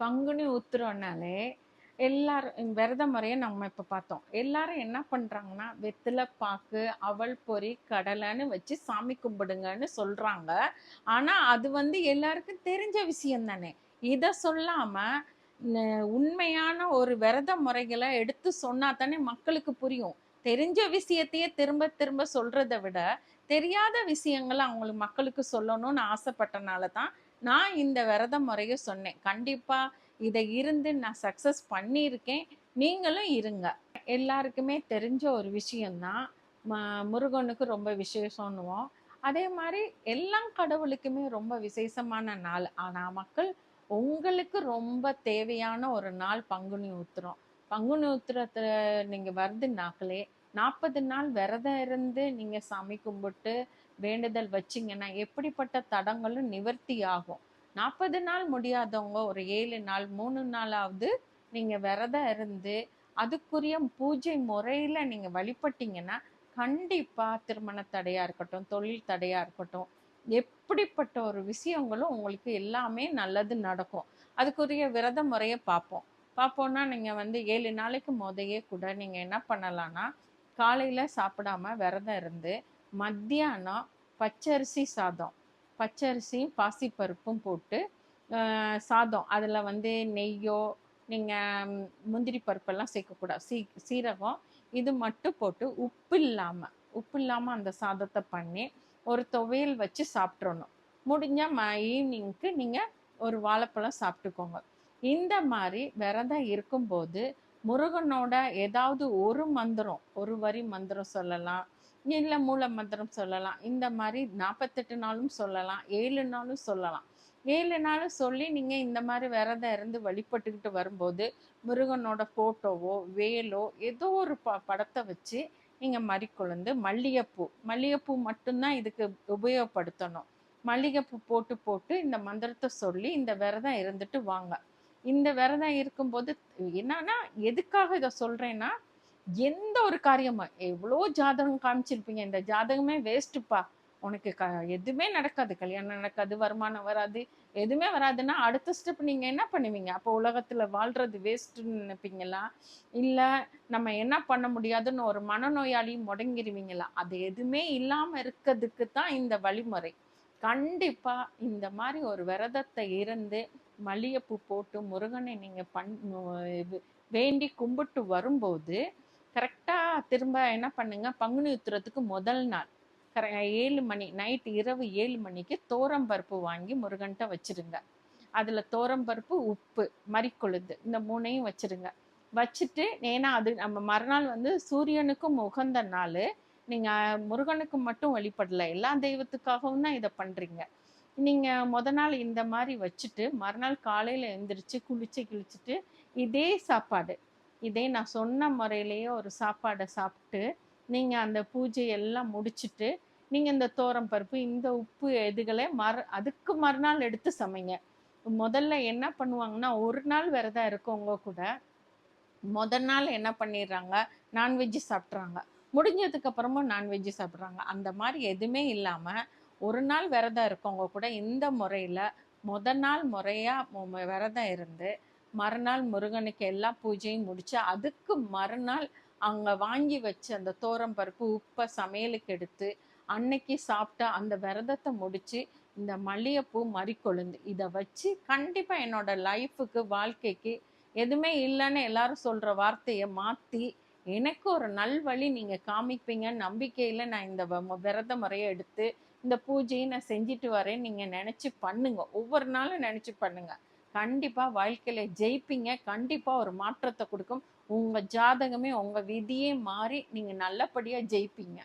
பங்குனி உத்திரம்னாலே எல்லாரும் விரத முறையை நம்ம இப்போ பார்த்தோம். எல்லாரும் என்ன பண்ணுறாங்கன்னா வெத்தலை பாக்கு அவல் பொறி கடலைன்னு வச்சு சாமி கும்பிடுங்கன்னு சொல்கிறாங்க ஆனால் அது வந்து எல்லாருக்கும் தெரிஞ்ச விஷயம் தானே. இதை சொல்லாமல் உண்மையான ஒரு விரத முறைகளை எடுத்து சொன்னா தானே மக்களுக்கு புரியும். தெரிஞ்ச விஷயத்தையே திரும்ப திரும்ப சொல்கிறத விட தெரியாத விஷயங்களை அவங்களுக்கு மக்களுக்கு சொல்லணும்னு ஆசைப்பட்டனால தான் நான் இந்த விரத முறையை சொன்னேன். கண்டிப்பாக இதை இருந்து நான் சக்ஸஸ் பண்ணியிருக்கேன். நீங்களும் இருங்க. எல்லாருக்குமே தெரிஞ்ச ஒரு விஷயம்தான் முருகனுக்கு ரொம்ப விசேஷம்னுவோம். அதே மாதிரி எல்லா கடவுளுக்குமே ரொம்ப விசேஷமான நாள். ஆனால் மக்கள் உங்களுக்கு ரொம்ப தேவையான ஒரு நாள் பங்குனி உத்திரம். பங்குனி உத்திரத்தில் நீங்கள் வருது நாக்களே நாற்பது நாள் விரதம் இருந்து நீங்கள் சாமி கும்பிட்டு வேண்டுதல் வச்சிங்கன்னா எப்படிப்பட்ட தடங்களும் நிவர்த்தி ஆகும் நாற்பது நாள் முடியாதவங்க ஒரு ஏழு நாள் மூணு நாளாவது நீங்கள் விரதம் இருந்து அதுக்குரிய பூஜை முறையில் நீங்கள் வழிபட்டீங்கன்னா கண்டிப்பாக திருமண தடையாக இருக்கட்டும் தொழில் தடையாக இருக்கட்டும் எப்படிப்பட்ட ஒரு விஷயங்களும் உங்களுக்கு எல்லாமே நல்லது நடக்கும். அதுக்குரிய விரத முறையை பார்ப்போம். பார்ப்போம்னா நீங்கள் வந்து ஏழு நாளைக்கு முதையே கூட நீங்கள் என்ன பண்ணலான்னா காலையில் சாப்பிடாம விரதம் இருந்து மத்தியானம் பச்சரிசி சாதம். பச்சரிசியும் பாசிப்பருப்பும் போட்டு சாதம். அதில் வந்து நெய்யோ நீங்கள் முந்திரி பருப்பெல்லாம் சேர்க்கக்கூடாது. சீ சீரகம் இது மட்டும் போட்டு உப்பு இல்லாமல் உப்பு இல்லாமல் அந்த சாதத்தை பண்ணி ஒரு துவையல் வச்சு சாப்பிட்றணும் முடிஞ்சால் ம ஈவினிங்க்கு நீங்கள் ஒரு வாழைப்பழம் சாப்பிட்டுக்கோங்க. இந்த மாதிரி விரதம் இருக்கும்போது முருகனோட ஏதாவது ஒரு மந்திரம் ஒரு வரி மந்திரம் சொல்லலாம். இல்லை மூல மந்திரம் சொல்லலாம். இந்த மாதிரி நாற்பத்தெட்டு நாளும் சொல்லலாம். ஏழு நாளும் சொல்லலாம். ஏழு நாளும் சொல்லி நீங்கள் இந்த மாதிரி விரதம் இருந்து வழிபட்டுக்கிட்டு வரும்போது முருகனோட ஃபோட்டோவோ வேலோ ஏதோ ஒரு ப படத்தை வச்சு நீங்கள் மறிக்கொழுந்து மல்லிகைப்பூ மல்லிகைப்பூ மட்டும்தான் இதுக்கு உபயோகப்படுத்தணும். மல்லிகைப்பூ போட்டு போட்டு இந்த மந்திரத்தை சொல்லி இந்த விரதம் இருந்துட்டு வாங்க. இந்த விரதம் இருக்கும்போது என்னன்னா எதுக்காக இதை சொல்கிறேன்னா எந்த ஒரு காரியமும் எவ்வளோ ஜாதகம் காமிச்சிருப்பீங்க இந்த ஜாதகமே வேஸ்ட்டுப்பா உனக்கு க எதுவுமே நடக்காது. கல்யாணம் நடக்காது வருமானம் வராது எதுவுமே வராதுன்னா அடுத்த ஸ்டெப் நீங்கள் என்ன பண்ணுவீங்க? அப்போ உலகத்தில் வாழ்கிறது வேஸ்ட்டுன்னு நினைப்பீங்களா? இல்லை நம்ம என்ன பண்ண முடியாதுன்னு ஒரு மனநோயாளி முடங்கிருவீங்களா? அது எதுவுமே இல்லாமல் இருக்கிறதுக்கு தான் இந்த வழிமுறை. கண்டிப்பாக இந்த மாதிரி ஒரு விரதத்தை இருந்து மல்லிகைப்பூ போட்டு முருகனை நீங்கள் பண் இது வேண்டி கும்பிட்டு வரும்போது கரெக்டாக திரும்ப என்ன பண்ணுங்க? பங்குனி உத்திரத்துக்கு முதல் நாள். கர ஏழு மணி நைட்டு இரவு ஏழு மணிக்கு தோரம்பருப்பு வாங்கி முருகன்ட்ட வச்சிருங்க. அதில் தோரம்பருப்பு உப்பு மறிக்கொழுந்து இந்த மூணையும் வச்சிருங்க. வச்சுட்டு ஏன்னா அது நம்ம மறுநாள் வந்து சூரியனுக்கும் உகந்த நாள். நீங்கள் முருகனுக்கு மட்டும் வழிபடல. எல்லா தெய்வத்துக்காகவும் தான் இதை பண்ணுறீங்க நீங்கள் முத நாள் இந்த மாதிரி வச்சுட்டு மறுநாள் காலையில் எழுந்திரிச்சு குளிச்சு கிழிச்சிட்டு இதே சாப்பாடு. இதே நான் சொன்ன முறையிலேயே ஒரு சாப்பாடை சாப்பிட்டு நீங்கள் அந்த பூஜையெல்லாம் முடிச்சுட்டு நீங்கள் இந்த தோரம் பருப்பு இந்த உப்பு இதுகளை மறு அதுக்கு மறுநாள் எடுத்து சமைங்க. முதல்ல என்ன பண்ணுவாங்கன்னா ஒரு நாள் விரதம் இருக்கவங்க கூட முத நாள் என்ன பண்ணிடுறாங்க? நான்வெஜ் சாப்பிட்றாங்க. முடிஞ்சதுக்கு அப்புறமும் நான்வெஜ் சாப்பிட்றாங்க. அந்த மாதிரி எதுவுமே இல்லாமல் ஒரு நாள் விரதம் இருக்கவங்க கூட இந்த முறையில் முத நாள் முறையாக விரதம் இருந்து மறுநாள் முருகனுக்கு எல்லா பூஜையும் முடிச்சு அதுக்கு மறுநாள் அங்கே வாங்கி வச்சு அந்த தோரம் பருப்பு உப்பை சமையலுக்கு எடுத்து அன்னைக்கு சாப்பிட்ட அந்த விரதத்தை முடிச்சு இந்த மல்லிகைப்பூ மறிக்கொழுந்து. இதை வச்சு கண்டிப்பாக என்னோட லைஃபுக்கு வாழ்க்கைக்கு எதுவுமே இல்லைன்னு எல்லாரும் சொல்கிற வார்த்தையை மாற்றி எனக்கு ஒரு நல்வழி நீங்கள் காமிப்பீங்க. நம்பிக்கையில் நான் இந்த விரத முறையை எடுத்து இந்த பூஜையை நான் செஞ்சுட்டு வரேன் நீங்கள் நினச்சி பண்ணுங்க. ஒவ்வொரு நாளும் நினச்சி பண்ணுங்க. கண்டிப்பாக வாழ்க்கையில் ஜெயிப்பீங்க. கண்டிப்பாக ஒரு மாற்றத்தை கொடுக்கும். உங்கள் ஜாதகமே உங்கள் விதியே மாறி நீங்கள் நல்லபடியாக ஜெயிப்பீங்க.